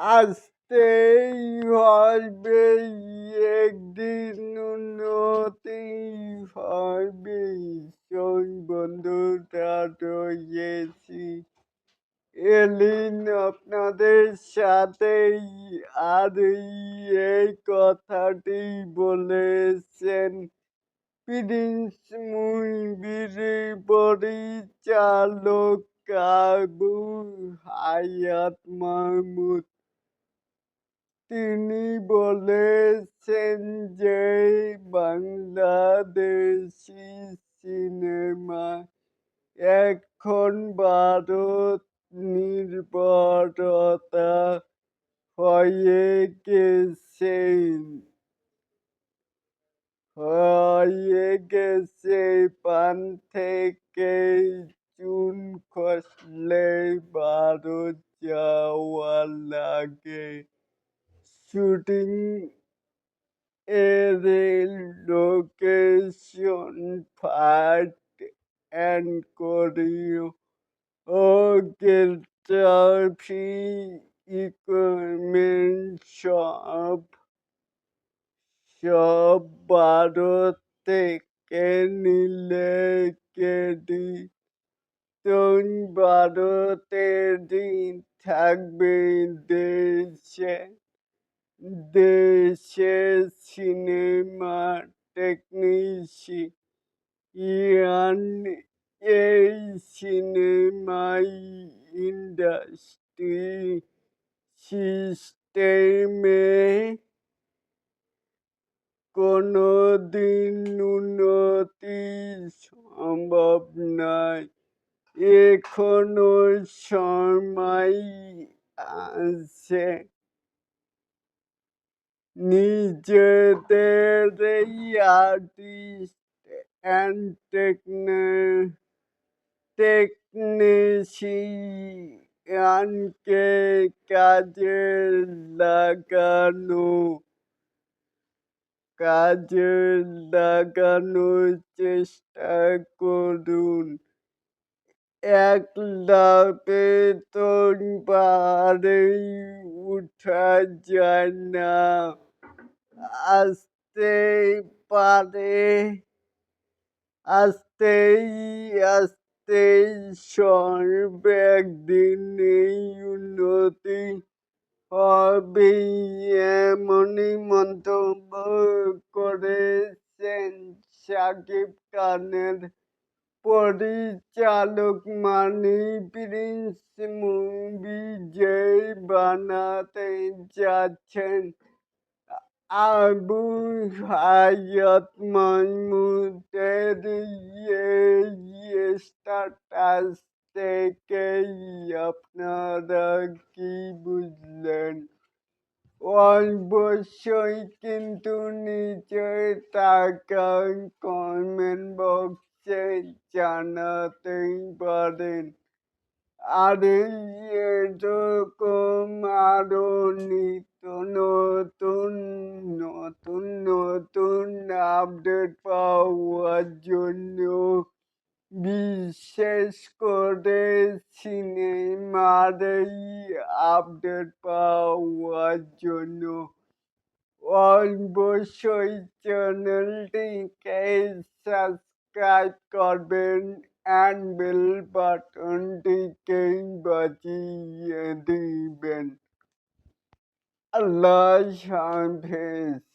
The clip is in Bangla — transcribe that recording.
আসতেই হবে, একদিন উন্নতি হবে। সেই বন্ধুটা রয়েছি। এলিন আপনাদের সাথেই আর এই কথাটি বলেছেন। প্রিন্স মুভির পরিচালক কাবু হায়াত মাহমুদ। তিনি বলেছেন যে, বাংলাদেশি সিনেমা এখন ভারত নির্ভরতা হয়ে গেছে। হয়ে গেছে। পান থেকে চুন খসলে ভারত যাওয়া লাগে। শুটিং এর location fight and choreography equipment সব সব ভারত থেকে নিলে কেডি তুই ভারতের দিন থাকবে দেশে দেশে সিনেমা টেকনিশি ইয়ান এই সিনেমাই ইন্ডাস্ট্রি সিস্টেমে কোনো দিন উন্নতি সম্ভব নয় এখনও সময় আছে নিজেদের আর্টিস্ট অ্যান্ড টেকনে টেকনিশিয়ানকে কাজে লাগানো, কাজে লাগানোর চেষ্টা করুন। একলা বেতন বাড়েই উঠা যায় না। আসতে পারে, আসতেই আসতেই সর্বে একদিন উন্নতি হবে এমনই মন্তব্য করেছেন সাকিব খানের পরিচালক মানি প্রিন্স মুভি যে বানাতে যাচ্ছেন। আবু হায়াত এই স্ট্যাটাস থেকেই আপনারা কি বুঝলেন অবশ্যই কিন্তু নিচে টাকা কমেন্ট বক্সে জানাতেই পারেন আর এরকম আরও নিত্য নতুন নতুন নতুন আপডেট পাওয়ার জন্য বিশেষ করে সিনেমার এই আপডেট পাওয়ার জন্য অবশ্যই চ্যানেলটিকে সাবস্ক্রাইব করবেন অ্যান্ড বেল বাটনটিকে বাজিয়ে দিবেন আল্লাহ হাফেজ